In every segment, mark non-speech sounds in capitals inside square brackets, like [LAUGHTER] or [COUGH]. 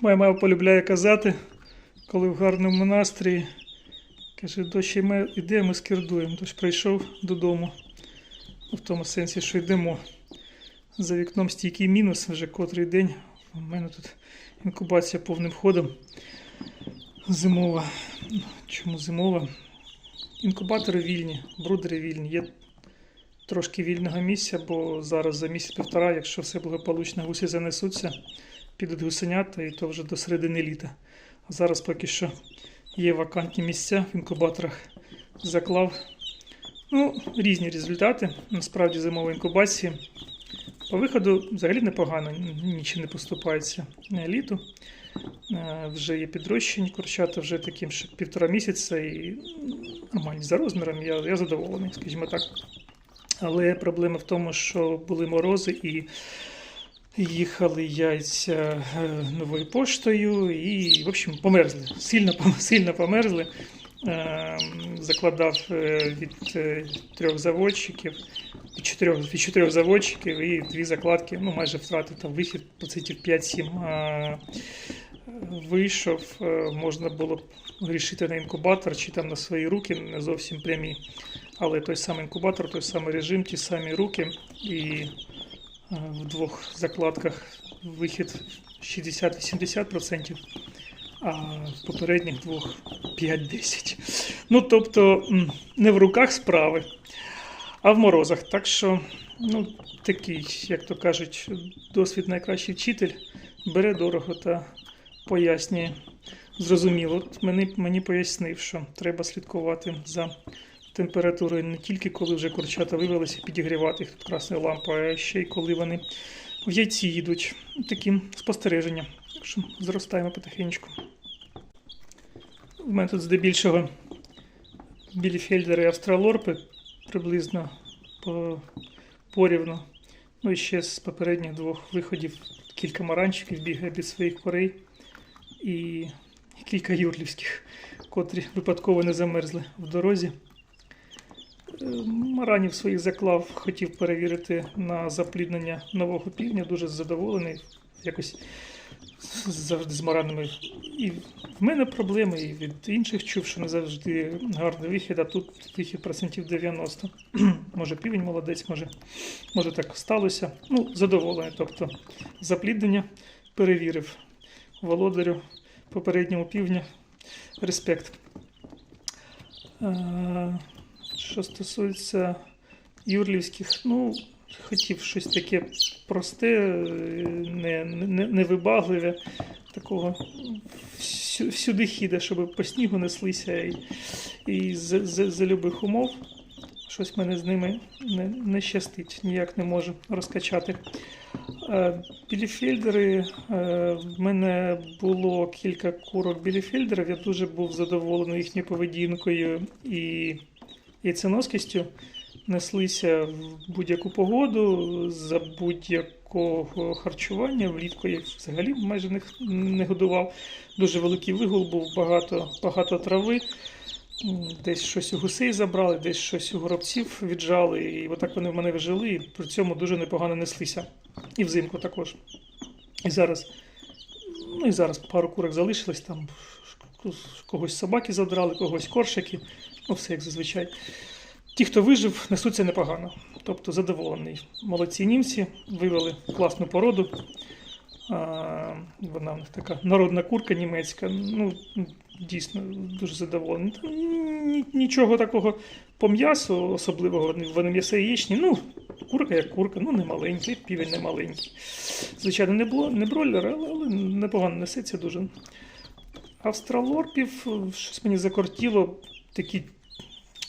Моя мама полюбляє казати, коли в гарному настрої. Каже, дощ іме- іде, ми скердуємо. Тож прийшов додому. В тому сенсі, що йдемо. За вікном стійкий мінус вже котрий день. У мене тут інкубація повним ходом. Зимова. Чому зимова? Інкубатори вільні, брудери вільні. Є трошки вільного місця, бо зараз за місяць-півтора, якщо все благополучно, гусі занесуться, підуть гусенята, і то вже до середини літа. А зараз поки що є вакантні місця в інкубаторах. Заклав. Ну, різні результати. Насправді зимової інкубації. По виходу взагалі непогано, н- нічого не поступається літу. Е, Вже є підрощені курчата, вже таким, що півтора місяця і м, нормальні за розміром. Я, я задоволений, скажімо так. Але проблема в тому, що були морози і їхали яйця е, новою поштою і, в общем, померзли. Сильно, сильно померзли. Е, Закладав е, від е, трьох заводчиків, від чотирьох, від чотирьох заводчиків і дві закладки, ну майже втратив там вихід процентів 5-7 е, вийшов. Можна було б грішити на інкубатор чи там на свої руки, не зовсім прямі. Але той самий інкубатор, той самий режим, ті самі руки, і в двох закладках вихід 60-80%, а в попередніх двох 5-10%. Ну, тобто, не в руках справи, а в морозах. Так що, ну, такий, як то кажуть, досвід найкращий вчитель бере дорого та пояснює. Зрозуміло, От мені, мені пояснив, що треба слідкувати за температурою не тільки коли вже курчата вивелися, підігрівати їх тут красною лампою, а ще й коли вони в яйці їдуть. Такі спостереження. Так що зростаємо потихеньку. У мене тут здебільшого біліфельдери і австралорпи приблизно по, порівну. Ну і ще з попередніх двох виходів кілька маранчиків бігає від своїх корей і кілька юрлівських, котрі випадково не замерзли в дорозі. Е, Маранів своїх заклав, хотів перевірити на запліднення нового півня, дуже задоволений. Якось завжди з маранами. І в мене проблеми, і від інших чув, що не завжди гарний вихід, а тут вихід процентів 90. [CLEARS THROAT] може півень молодець, може, може так сталося. Ну, задоволений. Тобто запліднення перевірив володарю попередньому півня. Респект. Що стосується юрлівських, ну, хотів щось таке просте, не, не, невибагливе, такого всюди хіда, щоб по снігу неслися і, і з, з, за любих умов. Щось мене з ними не, не щастить, ніяк не можу розкачати. Е, Біліфельдери, е, в мене було кілька курок біліфельдерів, я дуже був задоволений їхньою поведінкою і яйценоскістю. Неслися в будь-яку погоду, за будь-якого харчування. Влітку їх взагалі майже не, не годував. Дуже великий вигул був, багато, багато трави. Десь щось у гусей забрали, десь щось у горобців віджали, і отак вони в мене жили, і при цьому дуже непогано неслися. І взимку також. І зараз, ну і зараз пару курок залишилось, там когось собаки задрали, когось коршики, ну все як зазвичай. Ті, хто вижив, несуться непогано. Тобто задоволений. Молодці німці вивели класну породу. А, вона в них така народна курка німецька. Ну, дійсно, дуже задоволений. Нічого такого по м'ясу особливого, вони- вони м'ясо яєчні. Ну, курка як курка, ну не маленький, півень не маленький. Звичайно, не, було, не бройлер, але, але непогано несеться дуже. Австралорпів, щось мені закортіло, такі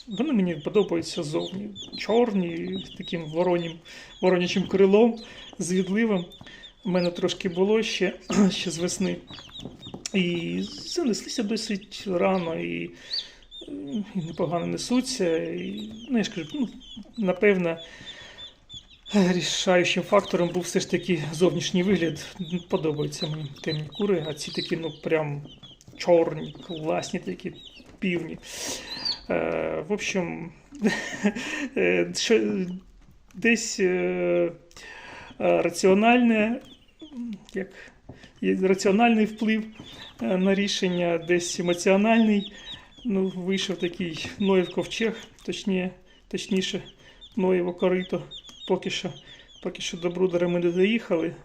вони мені подобаються зовні. Чорні, таким воронім, воронячим крилом, з відливом. У мене трошки було ще, [CLEARS THROAT] ще з весни. І занеслися досить рано і, і непогано несуться. І, ну, я ж кажу, ну, напевно, рішаючим фактором був все ж таки зовнішній вигляд. Подобаються мені темні кури, а ці такі, ну, прям чорні, класні такі півні. Е, в общем, [LAUGHS] е, десь е, раціональне як раціональний вплив на рішення, десь емоціональний. Ну, вийшов такий Ноєв ковчег, точніше, точніше Ноєво корито. Поки що, поки що до Брудера ми не доїхали,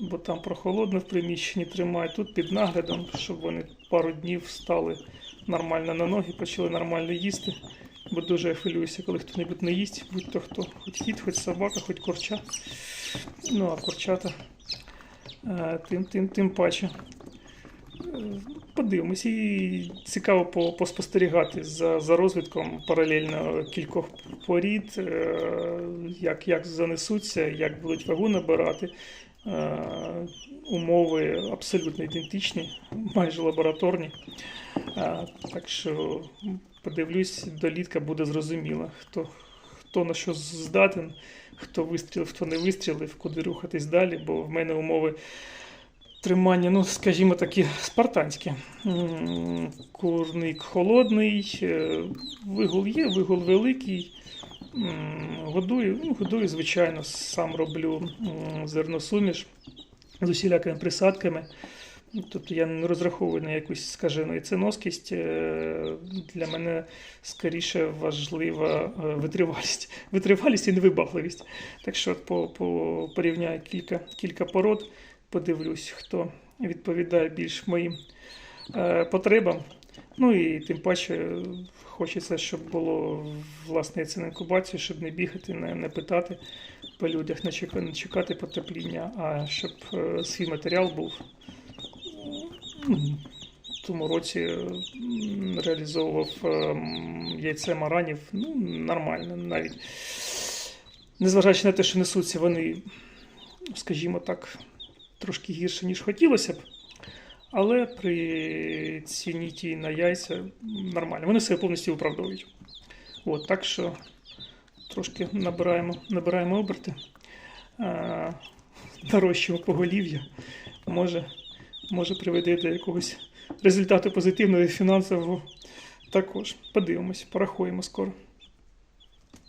бо там прохолодно в приміщенні тримають. Тут під наглядом, щоб вони пару днів стали нормально на ноги, почали нормально їсти. Бо дуже я хвилююся, коли хто-небудь не їсть, будь-то хто, хоч кіт, хоч собака, хоч курча. Ну, а курчата е, тим, тим, тим паче. Е, Подивимось, і цікаво поспостерігати за, за розвитком паралельно кількох порід, е, як, як занесуться, як будуть вагу набирати. Умови абсолютно ідентичні, майже лабораторні. Так що подивлюсь, до літка буде зрозуміло, хто, хто на що здатен, хто вистрілив, хто не вистрілив, куди рухатись далі, бо в мене умови тримання, ну, скажімо такі, спартанські. Курник холодний, е, вигул є, вигул великий. Годую, ну, годую, звичайно, сам роблю зерносуміш з усілякими присадками. Тобто я не розраховую на якусь скажену яйценоскість. Е, Для мене скоріше важлива е, витривалість. [LAUGHS] Витривалість і невибагливість. Так що по, по порівняю кілька, кілька пород, подивлюсь, хто відповідає більш моїм е, потребам. Ну і тим паче хочеться, щоб було власне яйцеінкубацію, щоб не бігати, не, не питати по людях, не чекати, потепління, а щоб свій матеріал був. В тому році е, реалізовував е, яйце маранів ну, нормально навіть. Незважаючи на те, що несуться вони, скажімо так, трошки гірше, ніж хотілося б. Але при ціні тій на яйця нормально. Вони себе повністю виправдовують. От, так що трошки набираємо, набираємо оберти, нарощуємо поголів'я. Може, може приведе до якогось результату позитивного і фінансового також. Подивимось, порахуємо скоро.